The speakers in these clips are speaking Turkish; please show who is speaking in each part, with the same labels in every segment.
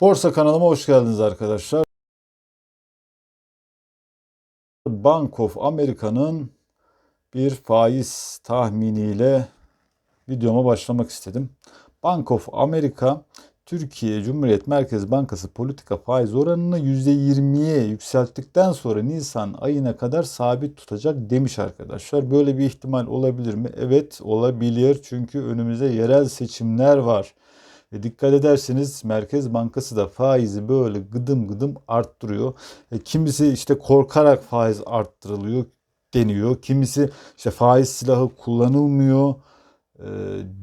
Speaker 1: Borsa kanalıma hoş geldiniz arkadaşlar. Bank of America'nın bir faiz tahminiyle videoma başlamak istedim. Bank of America Türkiye Cumhuriyet Merkez Bankası politika faiz oranını %20'ye yükselttikten sonra Nisan ayına kadar sabit tutacak demiş arkadaşlar. Böyle bir ihtimal olabilir mi? Evet olabilir çünkü önümüzde yerel seçimler var. Ve dikkat ederseniz Merkez Bankası da faizi böyle gıdım gıdım arttırıyor. E, kimisi işte korkarak faiz arttırılıyor deniyor. Kimisi işte faiz silahı kullanılmıyor e,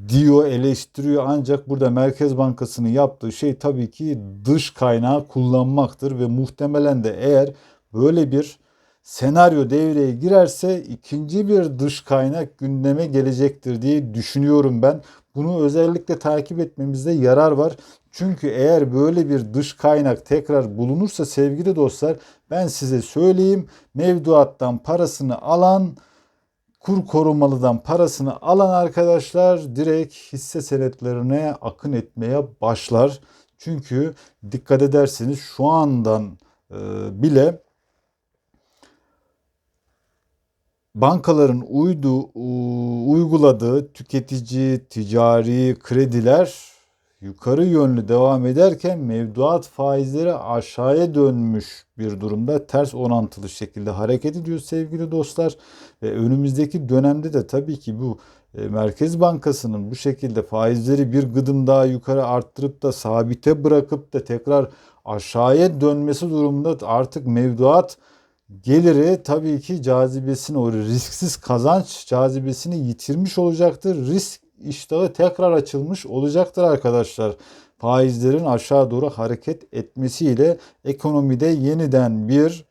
Speaker 1: diyor, eleştiriyor. Ancak burada Merkez Bankası'nın yaptığı şey tabii ki dış kaynağı kullanmaktır ve muhtemelen de eğer böyle bir senaryo devreye girerse ikinci bir dış kaynak gündeme gelecektir diye düşünüyorum ben. Bunu özellikle takip etmemizde yarar var. Çünkü eğer böyle bir dış kaynak tekrar bulunursa sevgili dostlar ben size söyleyeyim mevduattan parasını alan kur korumalıdan parasını alan arkadaşlar direkt hisse senetlerine akın etmeye başlar. Çünkü dikkat ederseniz şu andan bile bankaların uydu, uyguladığı tüketici ticari krediler yukarı yönlü devam ederken mevduat faizleri aşağıya dönmüş bir durumda ters orantılı şekilde hareket ediyor sevgili dostlar. Ve önümüzdeki dönemde de tabii ki bu e, Merkez Bankası'nın bu şekilde faizleri bir gıdım daha yukarı arttırıp da sabite bırakıp da tekrar aşağıya dönmesi durumunda artık mevduat geliri tabii ki cazibesini o risksiz kazanç cazibesini yitirmiş olacaktır. Risk iştahı tekrar açılmış olacaktır arkadaşlar. Faizlerin aşağı doğru hareket etmesiyle ekonomide yeniden bir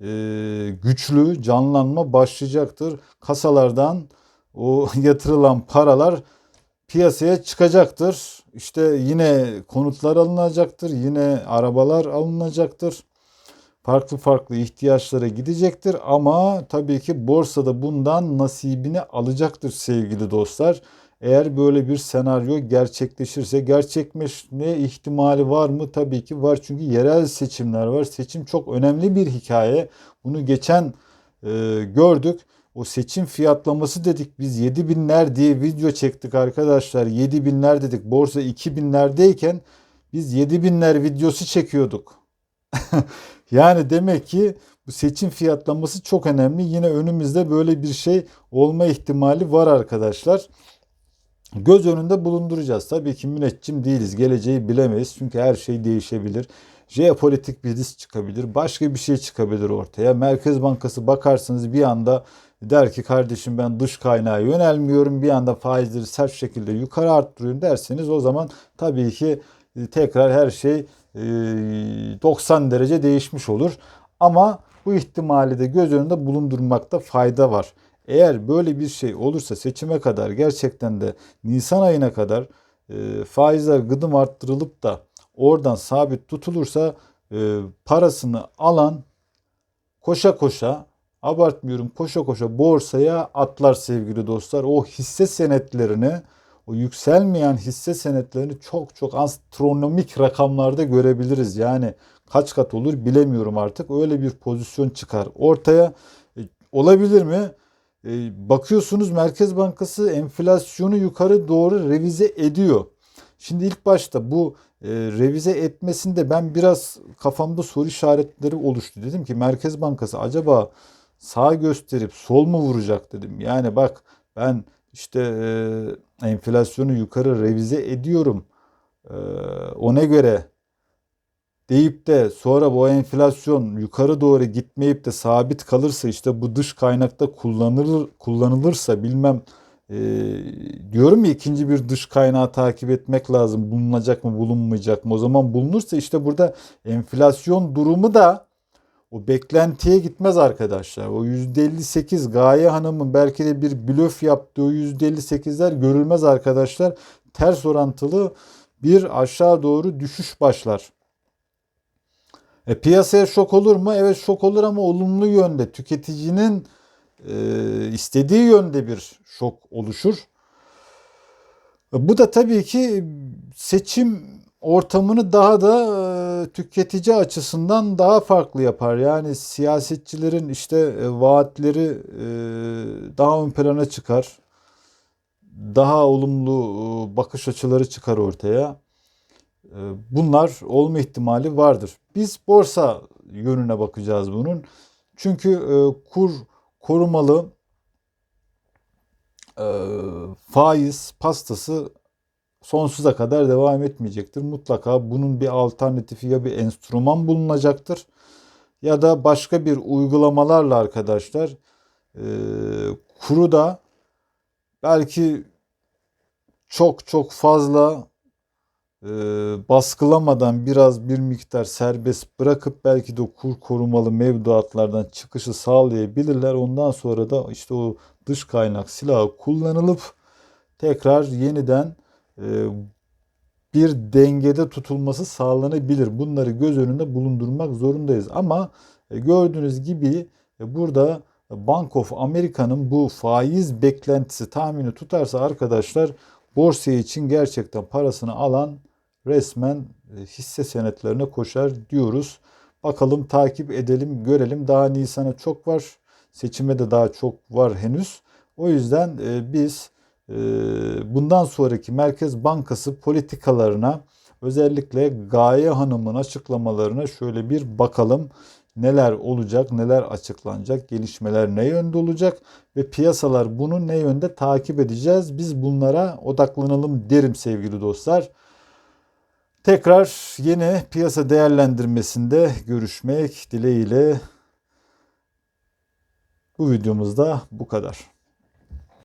Speaker 1: e, güçlü canlanma başlayacaktır. Kasalardan o yatırılan paralar piyasaya çıkacaktır. İşte yine konutlar alınacaktır, yine arabalar alınacaktır farklı farklı ihtiyaçlara gidecektir ama tabii ki borsada bundan nasibini alacaktır sevgili dostlar. Eğer böyle bir senaryo gerçekleşirse gerçekleşme ihtimali var mı? Tabii ki var çünkü yerel seçimler var. Seçim çok önemli bir hikaye. Bunu geçen e, gördük. O seçim fiyatlaması dedik biz 7 binler diye video çektik arkadaşlar. 7 binler dedik. Borsa 2 binlerdeyken biz 7 binler videosu çekiyorduk. yani demek ki bu seçim fiyatlaması çok önemli. Yine önümüzde böyle bir şey olma ihtimali var arkadaşlar. Göz önünde bulunduracağız. Tabii ki müneccim değiliz. Geleceği bilemeyiz. Çünkü her şey değişebilir. Jeopolitik bir risk çıkabilir. Başka bir şey çıkabilir ortaya. Merkez Bankası bakarsınız bir anda der ki kardeşim ben dış kaynağa yönelmiyorum. Bir anda faizleri sert şekilde yukarı arttırıyorum derseniz o zaman tabii ki tekrar her şey 90 derece değişmiş olur. Ama bu ihtimali de göz önünde bulundurmakta fayda var. Eğer böyle bir şey olursa seçime kadar gerçekten de Nisan ayına kadar e, faizler gıdım arttırılıp da oradan sabit tutulursa e, parasını alan koşa koşa abartmıyorum koşa koşa borsaya atlar sevgili dostlar. O hisse senetlerini o yükselmeyen hisse senetlerini çok çok astronomik rakamlarda görebiliriz. Yani kaç kat olur bilemiyorum artık. Öyle bir pozisyon çıkar ortaya. E, olabilir mi? E, bakıyorsunuz Merkez Bankası enflasyonu yukarı doğru revize ediyor. Şimdi ilk başta bu e, revize etmesinde ben biraz kafamda soru işaretleri oluştu. Dedim ki Merkez Bankası acaba sağ gösterip sol mu vuracak dedim. Yani bak ben işte e, enflasyonu yukarı revize ediyorum. E, ona göre deyip de sonra bu enflasyon yukarı doğru gitmeyip de sabit kalırsa işte bu dış kaynakta kullanılır kullanılırsa bilmem e, diyorum ya ikinci bir dış kaynağı takip etmek lazım. Bulunacak mı bulunmayacak mı? O zaman bulunursa işte burada enflasyon durumu da o beklentiye gitmez arkadaşlar. O %58 Gaye Hanım'ın belki de bir blöf yaptığı %58'ler görülmez arkadaşlar. Ters orantılı bir aşağı doğru düşüş başlar. E, piyasaya şok olur mu? Evet şok olur ama olumlu yönde. Tüketicinin e, istediği yönde bir şok oluşur. E, bu da tabii ki seçim ortamını daha da tüketici açısından daha farklı yapar. Yani siyasetçilerin işte e, vaatleri e, daha ön plana çıkar. Daha olumlu e, bakış açıları çıkar ortaya. Bunlar olma ihtimali vardır. Biz borsa yönüne bakacağız bunun. Çünkü kur korumalı faiz pastası sonsuza kadar devam etmeyecektir. Mutlaka bunun bir alternatifi ya bir enstrüman bulunacaktır ya da başka bir uygulamalarla arkadaşlar e, kuru da belki çok çok fazla e, baskılamadan biraz bir miktar serbest bırakıp belki de kur korumalı mevduatlardan çıkışı sağlayabilirler. Ondan sonra da işte o dış kaynak silahı kullanılıp tekrar yeniden bir dengede tutulması sağlanabilir. Bunları göz önünde bulundurmak zorundayız. Ama e, gördüğünüz gibi e, burada Bank of America'nın bu faiz beklentisi tahmini tutarsa arkadaşlar borsa için gerçekten parasını alan resmen hisse senetlerine koşar diyoruz. Bakalım takip edelim, görelim. Daha Nisan'a çok var. Seçime de daha çok var henüz. O yüzden biz bundan sonraki Merkez Bankası politikalarına özellikle Gaye Hanım'ın açıklamalarına şöyle bir bakalım. Neler olacak, neler açıklanacak, gelişmeler ne yönde olacak ve piyasalar bunu ne yönde takip edeceğiz. Biz bunlara odaklanalım derim sevgili dostlar. Tekrar yeni piyasa değerlendirmesinde görüşmek dileğiyle bu videomuzda bu kadar.